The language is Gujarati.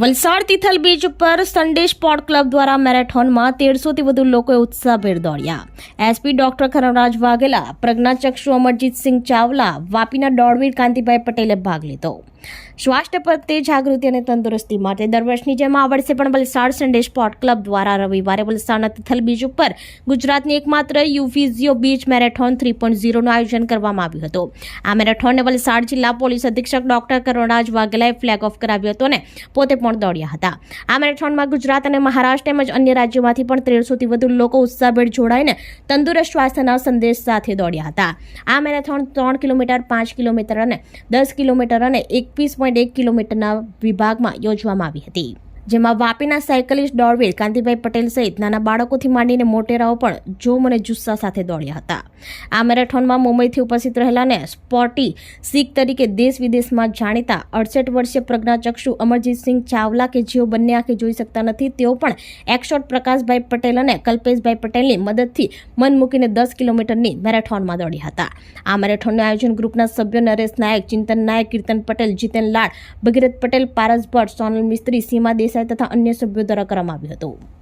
વલસાડ તિથલ બીચ ઉપર સન્ડે સ્પોર્ટ ક્લબ દ્વારા મેરેથોનમાં તેરસોથી વધુ લોકોએ ઉત્સાહભેર દોડ્યા. એસપી ડોક્ટર ખરણરાજ વાઘેલા પ્રજ્ઞાચક્ષુ અમરજીતસિંહ ચાવલા, વાપીના દોડવીર કાંતિભાઈ પટેલે ભાગ લીધો. સ્વાસ્થ્ય પ્રત્યે જાગૃતિ અને તંદુરસ્તી માટે દર વર્ષની જેમ આ વર્ષે પણ વલસાડ સન્ડે સ્પોર્ટ ક્લબ દ્વારા રવિવારે વલસાડના તિથલ બીચ ઉપર ગુજરાતની એકમાત્ર યુફિઝિયો બીચ મેરેથોન થ્રી પોઈન્ટ ઝીરોનું આયોજન કરવામાં આવ્યું હતું. આ મેરેથોનને વલસાડ જિલ્લા પોલીસ અધિક્ષક ડોક્ટર કરુણરાજ વાઘેલાએ ફ્લેગ ઓફ કરાવ્યો હતો અને પોતે પણ દોડ્યા હતા. આ મેરેથોનમાં ગુજરાત અને મહારાષ્ટ્ર તેમજ અન્ય રાજ્યોમાંથી પણ તેરસોથી વધુ લોકો ઉત્સાહભેર જોડાઈને તંદુરસ્ત સ્વાસ્થ્યના સંદેશ સાથે દોડ્યા હતા. આ મેરેથોન ત્રણ કિલોમીટર, પાંચ કિલોમીટર અને દસ કિલોમીટર અને એકવીસ પોઈન્ટ એક કિલોમીટરના વિભાગમાં યોજવામાં આવી હતી. જેમાં વાપીના સાયકલિસ્ટ દોડવીર કાંતિભાઈ પટેલ સહિત નાના બાળકોથી માંડીને મોટેરાઓ પણ જોમ અને જુસ્સા સાથે દોડ્યા હતા. આ મેરેથોનમાં મુંબઈથી ઉપસ્થિત રહેલા ને સ્પોર્ટી શીખ તરીકે દેશ વિદેશમાં જાણીતા અડસઠ વર્ષીય પ્રજ્ઞાચક્ષુ અમરજીતસિંહ ચાવલા કે જેઓ બંને આંખે જોઈ શકતા નથી, તેઓ પણ એકશોટ પ્રકાશભાઈ પટેલ અને કલ્પેશભાઈ પટેલની મદદથી મન મૂકીને દસ કિલોમીટરની મેરેથોનમાં દોડ્યા હતા. આ મેરેથોનનું આયોજન ગ્રુપના સભ્યો નરેશ નાયક, ચિંતન નાયક, કીર્તન પટેલ, જીતન લાડ, ભગીરથ પટેલ, પારસ ભટ્ટ, સોનલ મિસ્ત્રી, સીમા દેસાઈ તથા અન્ય સભ્યો દ્વારા કરવામાં આવ્યું હતું.